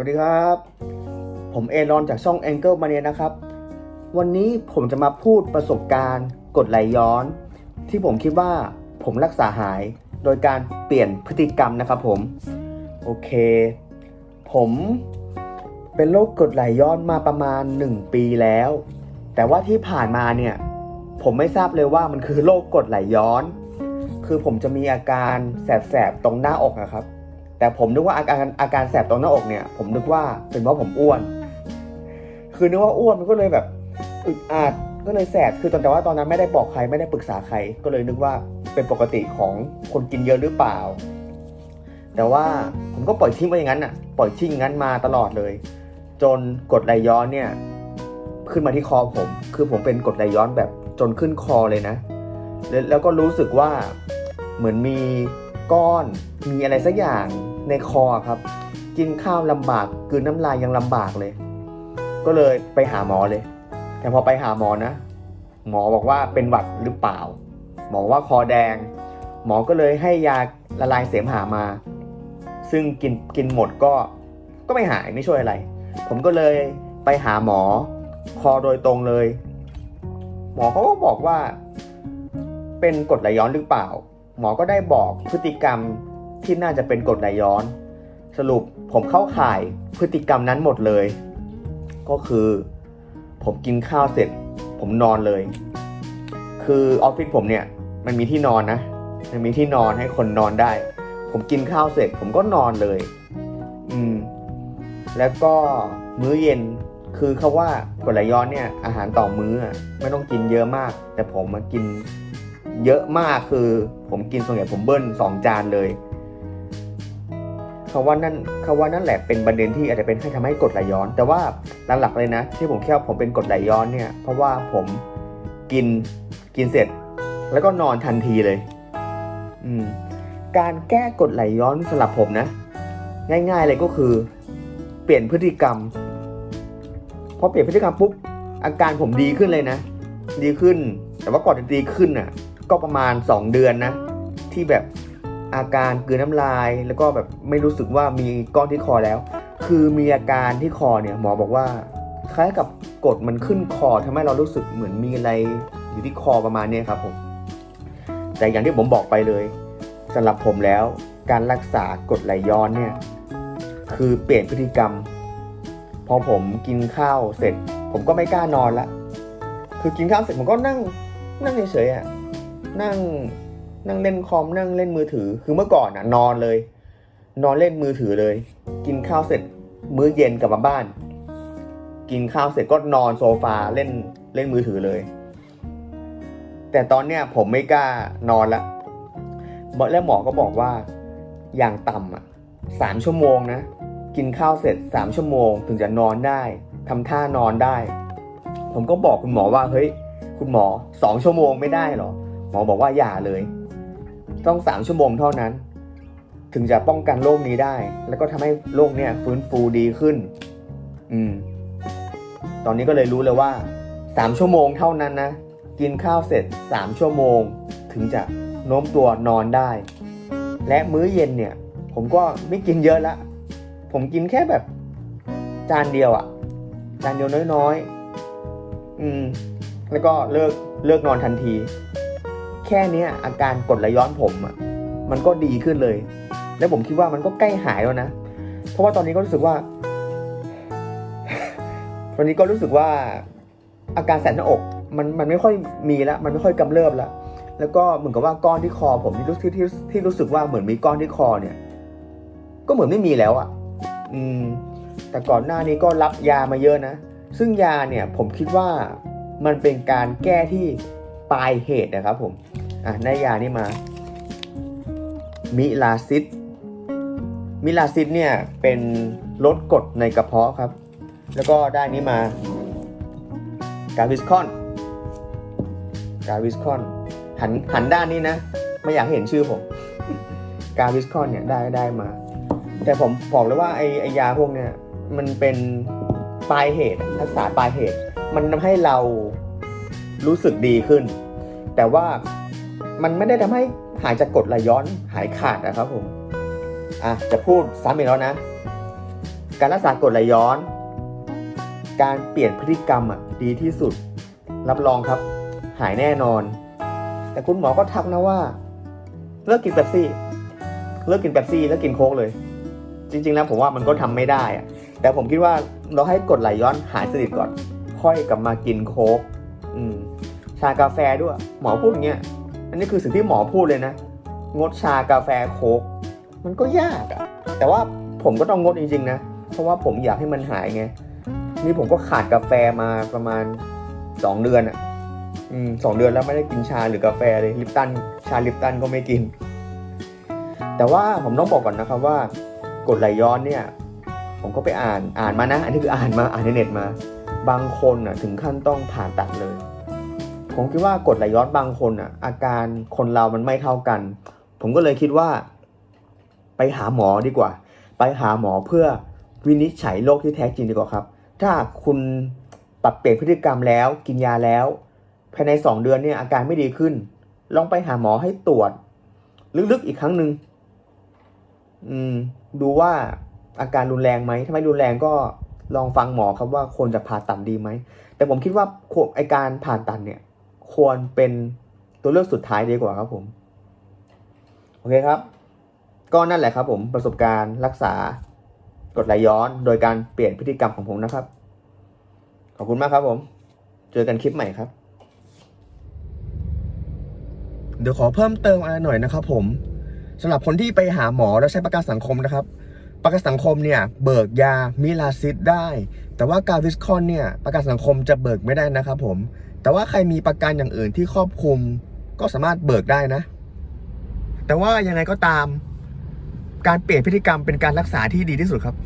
วัสดีครับ ผมเอรอนจากช่อง Angle Mania นะครับ วันนี้ผมจะมาพูดประสบการณ์กดไหลย้อน ที่ผมคิดว่าผมรักษาหายโดยการเปลี่ยนพฤติกรรมนะครับผม โอเค ผมเป็นโรคกดไหลย้อนมาประมาณ 1 ปีแล้ว แต่ว่าที่ผ่านมาเนี่ย ผมไม่ทราบเลยว่ามันคือโรคกดไหลย้อน คือผมจะมีอาการแสบๆตรงหน้าอกนะครับ แต่ผมนึกว่าอาการอาการแสบตรงหน้าอกเนี่ย ผมนึกว่าเป็นเพราะผมอ้วน คือนึกว่าอ้วนมันก็เลยแบบอึดอัดก็เลยแสบคือตอนแต่ว่าตอนนั้นไม่ได้บอกใครไม่ได้ปรึกษาใคร ก็เลยนึกว่าเป็นปกติของคนกินเยอะหรือเปล่า แต่ว่าผมก็ปล่อยทิ้งไว้อย่างนั้นอะปล่อยทิ้งอย่างนั้นมาตลอดเลย จนกดไหลย้อนเนี่ย ขึ้นมาที่คอผม คือผมเป็นกดไหลย้อนแบบจนขึ้นคอเลยนะ แล้วแล้วก็รู้สึกว่าเหมือนมี ก้อน มีอะไรสักอย่างในคอครับ กินข้าวลำบากกืนน้ำลายยังลำบากเลย ก็เลยไปหาหมอเลย แต่พอไปหาหมอนะ หมอบอกว่าเป็นหวัดหรือเปล่า หมอว่าคอแดง หมอก็เลยให้ยาละลายเสมหะมา ซึ่งกินกินหมดก็ก็ไม่หายไม่ช่วยอะไร ผมก็เลยไปหาหมอคอโดยตรงเลย หมอเขาก็บอกว่า เป็นกรดไหลย้อนหรือเปล่า หมอก็ได้บอกพฤติกรรมที่น่าจะเป็นกรดไหลย้อน สรุปผมเข้าข่ายพฤติกรรมนั้นหมดเลย ก็คือ ผมกินข้าวเสร็จ ผมนอนเลย คือออฟฟิศผมเนี่ย มันมีที่นอนนะ มันมีที่นอนให้คนนอนได้ ผมกินข้าวเสร็จ ผมก็นอนเลย อืม แล้วก็มื้อเย็นคือเขาว่ากรดไหลย้อนเนี่ย อาหารต่อมื้อไม่ต้องกินเยอะมาก แต่ผมมากิน เยอะมากคือ ผมกินส่วนใหญ่ผมเบิ้ลสองจานเลยเขาว่านั่นเขาว่านั่นแหละเป็นประเด็นที่อาจจะเป็นให้ทำให้กดไหลย้อน แต่ว่าหลักๆเลยนะ ที่ผมแค่ผมเป็นกดไหลย้อนเนี่ย เพราะว่าผมกินกินเสร็จ แล้วก็นอนทันทีเลย อืม การแก้กดไหลย้อนสำหรับผมนะ ง่าย ๆ เลยก็คือ เปลี่ยนพฤติกรรมพอเปลี่ยนพฤติกรรมปุ๊บอาการผมดีขึ้นเลยนะ ดีขึ้น แต่ว่าก่อนจะดีขึ้นน่ะ ก็ประมาณ 2 เดือนนะ ที่แบบอาการกลืนน้ำลาย แล้วก็แบบไม่รู้สึกว่ามีก้อนที่คอแล้ว คือมีอาการที่คอเนี่ยหมอบอกว่า คล้ายกับกดมันขึ้นคอทำให้เรารู้สึกเหมือนมีอะไรอยู่ที่คอประมาณนี้ครับผมแต่อย่างที่ผมบอกไปเลยสำหรับผมแล้วการรักษากดไหลย้อนเนี่ยคือเปลี่ยนพฤติกรรม พอผมกินข้าวเสร็จ ผมก็ไม่กล้านอนละ คือกินข้าวเสร็จผมก็นั่งนั่งเฉยๆอะ นั่งนั่งเล่นคอมนั่งเล่นมือถือ คือเมื่อก่อนอะนอนเลย นอนเล่นมือถือเลย กินข้าวเสร็จมื้อเย็นกลับมาบ้าน กินข้าวเสร็จก็นอนโซฟาเล่นเล่นมือถือเลย แต่ตอนเนี้ยผมไม่กล้านอนละแล้วหมอก็บอกว่าอย่างต่ำอะสามชั่วโมงนะ กินข้าวเสร็จสามชั่วโมง ถึงจะนอนได้ทำท่านอนได้ ผมก็บอกคุณหมอว่าเฮ้ย คุณหมอสองชั่วโมงไม่ได้หรอ หมอบอกว่าอย่าเลย ต้องสามชั่วโมงเท่านั้น ถึงจะป้องกันโรคนี้ได้ แล้วก็ทำให้โรคเนี่ยฟื้นฟูดีขึ้น อืม ตอนนี้ก็เลยรู้เลยว่าสามชั่วโมงเท่านั้นนะกินข้าวเสร็จสามชั่วโมง ถึงจะโน้มตัวนอนได้ และมื้อเย็นเนี่ย ผมก็ไม่กินเยอะละ ผมกินแค่แบบ จานเดียวอะจานเดียวน้อยๆ อืม แล้วก็เลิกเลิกนอนทันที แค่เนี้ยอาการกดไหลย้อนผมอะมันก็ดีขึ้นเลย แล้วผมคิดว่ามันก็ใกล้หายแล้วนะ เพราะว่าตอนนี้ก็รู้สึกว่า ตอนนี้ก็รู้สึกว่า อาการแสบหน้าอก มันมันไม่ค่อยมีแล้วมันไม่ค่อยกำเริบแล้วแล้วก็เหมือนกับว่าก้อนที่คอ ผมที่รู้ที่ที่ที่รู้สึกว่าเหมือนมีก้อนที่คอเนี่ย ก็เหมือนไม่มีแล้วอะ่ะ อืม แต่ก่อนหน้านี้ก็รับยามาเยอะนะ ซึ่งยาเนี่ย ผมคิดว่ามันเป็นการแก้ที่ ปลายเหตุนะครับผม อะได้ยานี่มา มิลาซิดมิลาซิดเนี่ยเป็นลดกรดในกระเพาะครับ แล้วก็ได้นี้มา กาวิสคอน กาวิสคอน หันหันด้านนี้นะ ไม่อยากเห็นชื่อผม กาวิสคอนเนี่ยได้ได้มา แต่ผมบอกเลยว่าไอไอยาพวกเนี่ยมันเป็นปลายเหตุรักษาปลายเหตุ มันทำให้เรา รู้สึกดีขึ้น แต่ว่ามันไม่ได้ทำให้หายจากกรดไหลย้อนหายขาดนะครับผมอะจะพูดซ้ำอีกแล้วนะ การรักษากรดไหลย้อน การเปลี่ยนพฤติกรรมอะดีที่สุด รับรองครับ หายแน่นอน แต่คุณหมอก็ทักนะว่า เลิกกินเป๊ปซี่ เลิกกินเป๊ปซี่แล้วกินโค้กเลย จริง ๆ แล้วผมว่ามันก็ทำไม่ได้อะแต่ผมคิดว่าเราให้กรดไหลย้อนหายสนิทก่อน ค่อยกลับมากินโค้ก อืม ชากาแฟด้วย หมอพูดอย่างเงี้ย อันนี้คือสิ่งที่หมอพูดเลยนะ งดชากาแฟโคกมันก็ยากอะแต่ว่าผมก็ต้องงดจริงๆนะ เพราะว่าผมอยากให้มันหายไง นี่ผมก็ขาดกาแฟมาประมาณสองเดือนอะอืมสองเดือนแล้วไม่ได้กินชาหรือกาแฟเลยลิปตัน ชาลิปตันก็ไม่กิน แต่ว่าผมต้องบอกก่อนนะครับว่ากดไหลย้อนเนี่ย ผมก็ไปอ่านอ่านมานะ อันนี้คืออ่านมาอ่านในเน็ตมา บางคนอะ ถึงขั้นต้องผ่าตัดเลย ผมคิดว่ากดไหลย้อนบางคนอะ อาการคนเรามันไม่เท่ากัน ผมก็เลยคิดว่า ไปหาหมอดีกว่า ไปหาหมอเพื่อวินิจฉัยโรคที่แท้จริงดีกว่าครับ ถ้าคุณปรับเปลี่ยนพฤติกรรมแล้วกินยาแล้ว ภายในสองเดือนเนี่ยอาการไม่ดีขึ้น ลองไปหาหมอให้ตรวจ ลึกๆอีกครั้งหนึ่งอืม ดูว่าอาการรุนแรงไหมถ้าไม่รุนแรงก็ลองฟังหมอครับว่าควรจะผ่าตัดดีไหม แต่ผมคิดว่าไอการผ่าตัดเนี่ย ควรเป็นตัวเลือกสุดท้ายดีกว่าครับผม โอเคครับ ก็นั่นแหละครับผมประสบการณ์รักษากดไหลย้อนโดยการเปลี่ยนพฤติกรรมของผมนะครับ ขอบคุณมากครับผม เจอกันคลิปใหม่ครับ เดี๋ยวขอเพิ่มเติมอะไรหน่อยนะครับ ผมสำหรับคนที่ไปหาหมอแล้วใช้ประกันสังคมนะครับ ประกันสังคมเนี่ยเบิกยามิลาซิดได้ แต่ว่ากาวิสคอนเนี่ยประกันสังคมจะเบิกไม่ได้นะครับผม แต่ว่าใครมีประกันอย่างอื่นที่ครอบคลุมก็สามารถเบิกได้นะ แต่ว่ายังไงก็ตาม การเปลี่ยนพฤติกรรมเป็นการรักษาที่ดีที่สุดครับ